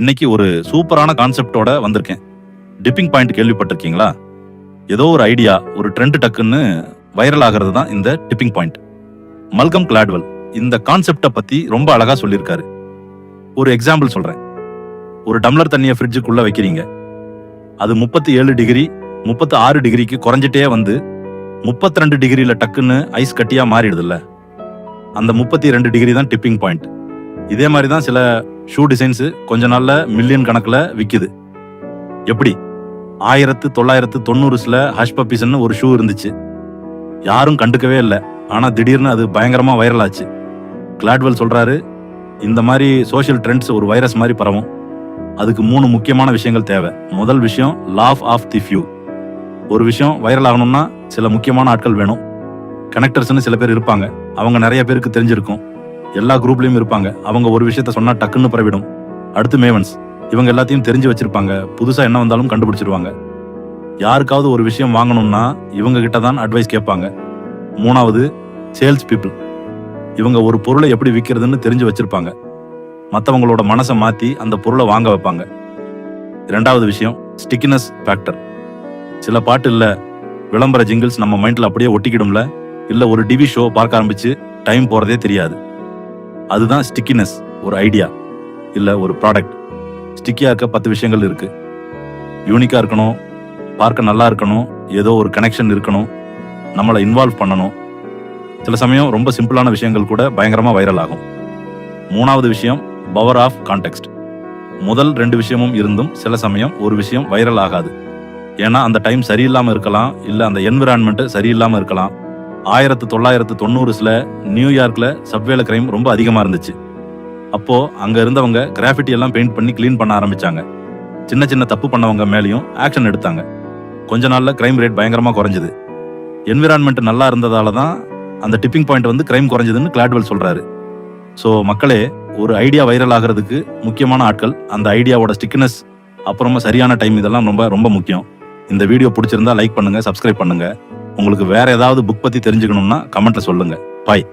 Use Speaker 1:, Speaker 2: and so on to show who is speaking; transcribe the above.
Speaker 1: இன்னைக்கு ஒரு சூப்பரான கான்செப்டோட வந்திருக்கேன். டிப்பிங் பாயிண்ட் கேள்விப்பட்டிருக்கீங்களா? ஏதோ ஒரு ஐடியா ஒரு ட்ரெண்ட் டக்குன்னு வைரல் ஆகிறது தான் இந்த டிப்பிங் பாயிண்ட். மல்கம் கிளாட்வெல் இந்த கான்செப்டை பத்தி ரொம்ப அழகா சொல்லியிருக்காரு. ஒரு எக்ஸாம்பிள் சொல்றேன். ஒரு டம்ளர் தண்ணியை ஃப்ரிட்ஜுக்குள்ள வைக்கிறீங்க. அது முப்பத்தி ஏழு டிகிரி முப்பத்தி ஆறு டிகிரிக்கு குறைஞ்சிட்டே வந்து முப்பத்தி ரெண்டு டிகிரியில டக்குன்னு ஐஸ் கட்டியா மாறிடுதுல்ல. அந்த முப்பத்தி ரெண்டு டிகிரி தான் டிப்பிங் பாயிண்ட். இதே மாதிரி தான் சில ஷூ டிசைன்ஸ் கொஞ்ச நாள்ல மில்லியன் கணக்கில் விற்கிது எப்படி? ஆயிரத்து தொள்ளாயிரத்து தொண்ணூறுஸில் ஹஷ் பப்பீஸ்னு ஒரு ஷூ இருந்துச்சு. யாரும் கண்டுக்கவே இல்லை. ஆனால் திடீர்னு அது பயங்கரமாக வைரல் ஆச்சு. கிளாட்வெல் சொல்கிறாரு இந்த மாதிரி சோஷியல் ட்ரெண்ட்ஸ் ஒரு வைரஸ் மாதிரி பரவும். அதுக்கு மூணு முக்கியமான விஷயங்கள் தேவை. முதல் விஷயம் லாஃப் ஆஃப் தி ஃபியூ ஒரு விஷயம் வைரல் ஆகணும்னா சில முக்கியமான ஆட்கள் வேணும். கனெக்டர்ஸ்னு சில பேர் இருப்பாங்க. அவங்க நிறைய பேருக்கு தெரிஞ்சிருக்கும். எல்லா குரூப்லயும் இருப்பாங்க. அவங்க ஒரு விஷயத்த சொன்னா டக்குன்னு பரவிடும். அடுத்து மேவன்ஸ் இவங்க எல்லாத்தையும் தெரிஞ்சு வச்சிருப்பாங்க. புதுசா என்ன வந்தாலும் கண்டுபிடிச்சிருவாங்க. யாருக்காவது ஒரு விஷயம் வாங்கணும்னா இவங்க கிட்ட தான் அட்வைஸ் கேட்பாங்க. மூணாவது சேல்ஸ் பீப்புள் இவங்க ஒரு பொருளை எப்படி விற்கிறதுன்னு தெரிஞ்சு வச்சிருப்பாங்க. மற்றவங்களோட மனசை மாத்தி அந்த பொருளை வாங்க வைப்பாங்க. ரெண்டாவது விஷயம் ஸ்டிக்கினஸ் ஃபேக்டர் சில பாட்டு இல்ல விளம்பர ஜிங்கிள்ஸ் நம்ம மைண்ட்ல அப்படியே ஒட்டிக்கிடும்ல. இல்ல ஒரு டிவி ஷோ பார்க்க ஆரம்பிச்சு டைம் போறதே தெரியாது. அதுதான் ஸ்டிக்கினஸ் ஒரு ஐடியா இல்லை ஒரு ப்ராடக்ட் ஸ்டிக்கியாக்க இருக்க பத்து விஷயங்கள் இருக்கு. யூனிக்காக இருக்கணும் பார்க்க நல்லா இருக்கணும் ஏதோ ஒரு கனெக்ஷன் இருக்கணும் நம்மளை இன்வால்வ் பண்ணணும். சில சமயம் ரொம்ப சிம்பிளான விஷயங்கள் கூட பயங்கரமாக வைரல் ஆகும். மூணாவது விஷயம் பவர் ஆஃப் கான்டெக்ட் முதல் ரெண்டு விஷயமும் இருந்தும் சில சமயம் ஒரு விஷயம் வைரல் ஆகாது. ஏன்னா அந்த டைம் சரியில்லாமல் இருக்கலாம் இல்லை அந்த என்விரான்மெண்ட்டு சரியில்லாமல் இருக்கலாம். ஆயிரத்து தொள்ளாயிரத்து தொண்ணூறுல நியூயார்க்ல சப்வேல கிரைம் ரொம்ப அதிகமா இருந்துச்சு. அப்போ அங்க இருந்தவங்க கிராஃபிட்டி எல்லாம் பெயிண்ட் பண்ணி க்ளீன் பண்ண ஆரம்பிச்சாங்க. சின்ன சின்ன தப்பு பண்ணவங்க மேலேயும் ஆக்ஷன் எடுத்தாங்க. கொஞ்ச நாள்ல கிரைம் ரேட் பயங்கரமா குறைஞ்சது. என்விரான்மெண்ட் நல்லா இருந்ததால தான் அந்த டிப்பிங் பாயிண்ட் வந்து கிரைம் குறைஞ்சதுன்னு கிளாட்வெல் சொல்றாரு. ஸோ மக்களே ஒரு ஐடியா வைரல் ஆகிறதுக்கு முக்கியமான ஆட்கள் அந்த ஐடியாவோட ஸ்டிக்னஸ் அப்புறமா சரியான டைம் இதெல்லாம் ரொம்ப ரொம்ப முக்கியம். இந்த வீடியோ பிடிச்சிருந்தா லைக் பண்ணுங்க சப்ஸ்கிரைப் பண்ணுங்க. உங்களுக்கு வேற ஏதாவது புக் பத்தி தெரிஞ்சுக்கணும்னா கமெண்ட்ல சொல்லுங்க. பாய்